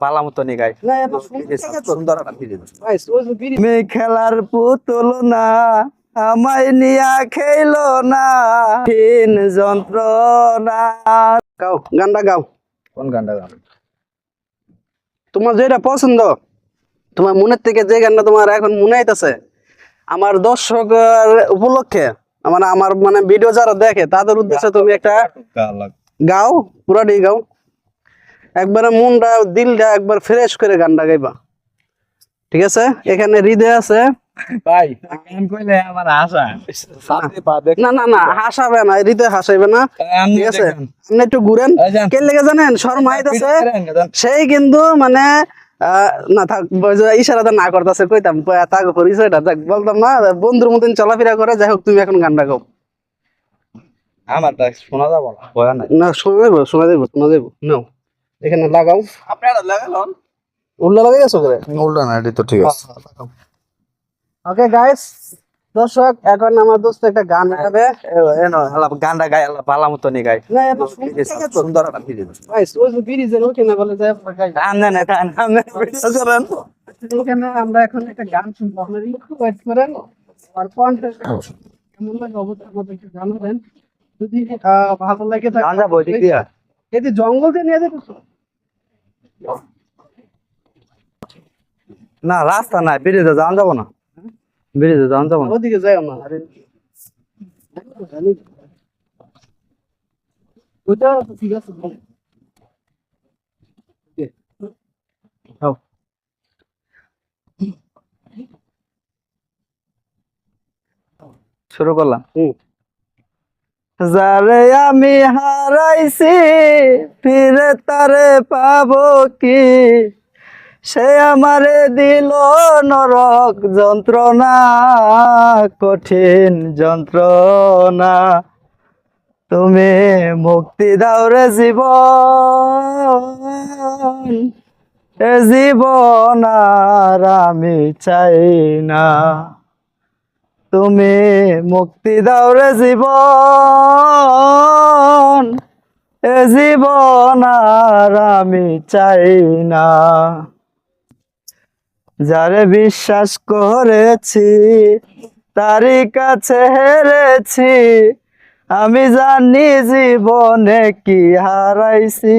পালা মতো খেলার পুতুল না আমায় নিয়া খেলো না যন্ত্রণা। গাও গানটা গাও। কোন গানটা গান তোমার যেটা পছন্দ তোমার মনের থেকে যে গানটা তোমার এখন মনে আইতাছে আমার দর্শকের উপলক্ষে মানে আমার মানে ভিডিও যারা দেখে তাদের উদ্দেশ্যে তুমি একটা গাও পুরাটি গাও। একবারে মনটা দিলটা একবার ফ্রেশ করে গানটা গাইবা। ঠিক আছে? এখানে হৃদয় আছে। ভাই গান কইলে আমার আশা সাথে পা দেখ। না না না হাসাবে না হৃদয় হাসাইবে না। ঠিক আছে? আপনি একটু ঘুরেন। কে লেগে জানেন? শর্মা আইতাছে। সেই কিন্তু মানে না থাক ইশারাটা না করতেছে কইতাম তাকে পরিচয়টা দেখ বলতাম না বন্ধুর মতন চলাফেরা করে যাই হোক তুমি এখন গানটা গাও। আমার শোনা যাব না? শোনা যাব শোনা যাব শোনা যাব নাও এখানে লাগাও। আপনারা লাগালন? উল্লা লাগাই গেছো করে? উল্টা না এটা তো ঠিক আছে। ওকে গাইস দর্শক এখন আমার দোস্ত একটা গান গাবে। এনো হালা গানটা গাই হালা পালা মতো নি গাই না এত সুন্দর সুন্দর গাইস ওই যে ব্রিজের ওখানে বলে যায় গাই আমনে না কান আমনে ভিডিও করেন এখানে আমরা এখন একটা গান শুনব। আপনারা একটু ওয়েট করেন আর কন্টেন্ট কেমন লাগে অবশ্যই আমাদেরকে জানাবেন। যদি ভালো লাগে থাকে গান যাব এদিক এতে জঙ্গল দিয়ে নিয়ে যেতে না রাস্তা নাই ব্রিজে যাওয়া যাব না। ব্রিজে যাওয়া যাব না। ওদিকে যাই না আরে ওটা ঠিক আছে শুরু করলাম। হুম। যারে আমি হারাইছি, ফিরে তারে পাবো কি? সে আমারে দিল নরক যন্ত্রণা, কঠিন যন্ত্রণা। তুমি মুক্তি দাও রে জীবন, এ জীবন আর আমি চাই না। তুমি মুক্তি দাও রে জীবন। এ জীবন আর আমি চাই না। যারে বিশ্বাস করেছি, তারই কাছে হেরেছি। আমি জানি জীবনে কি হারাইছি।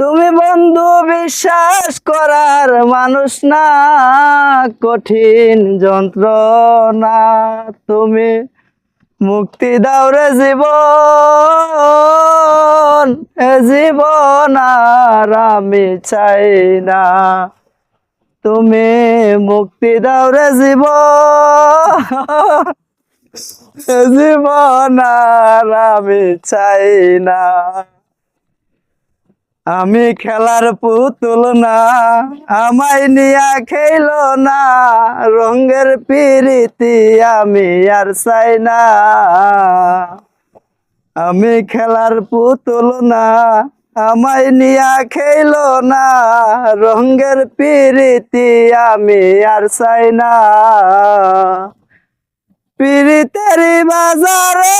তুমি বন্ধু বিশ্বাস করার মানুষ না, কঠিন যন্ত্রণা। তুমি মুক্তি দাও রে জীবন জীবন আর আমি চাই না। তুমি মুক্তি দাও রে জীবন জীবন আর আমি চাই না। আমি খেলার পুতুল না, আমায় নিয়া খেল না। রঙের পিরিতি আমি আর চাই না। আমি খেলার পুতুল না, আমায় নিয়া খেল না। রঙের পিরিতি আমি আর চাই না। পিরিতেরি বাজারে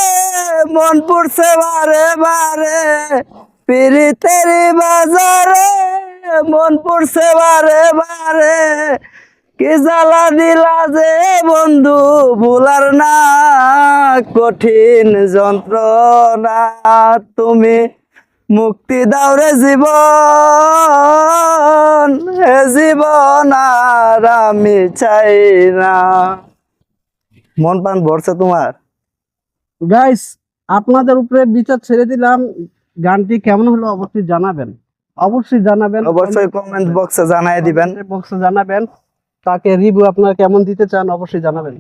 মন পড়ছে বারে বারে। পিরিতেরি বাজারে, মন পড়ছে বারে বারে। কি জ্বালা দিলা যে বন্ধু, ভুলার না কঠিন যন্ত্রণা। তুমি মুক্তি দাও রে জীবন, হে জীবন আর আমি চাই না। মন প্রাণ ভরছে তোমার। গাইস আপনাদের উপরে বিচার ছেড়ে দিলাম। গানটি কেমন হলো অবশ্যই জানাবেন। অবশ্যই জানাবেন অবশ্যই কমেন্ট বক্সে জানাই দিবেন। বক্সে জানাবেন। তাকে রিভিউ আপনারা কেমন দিতে চান অবশ্যই জানাবেন।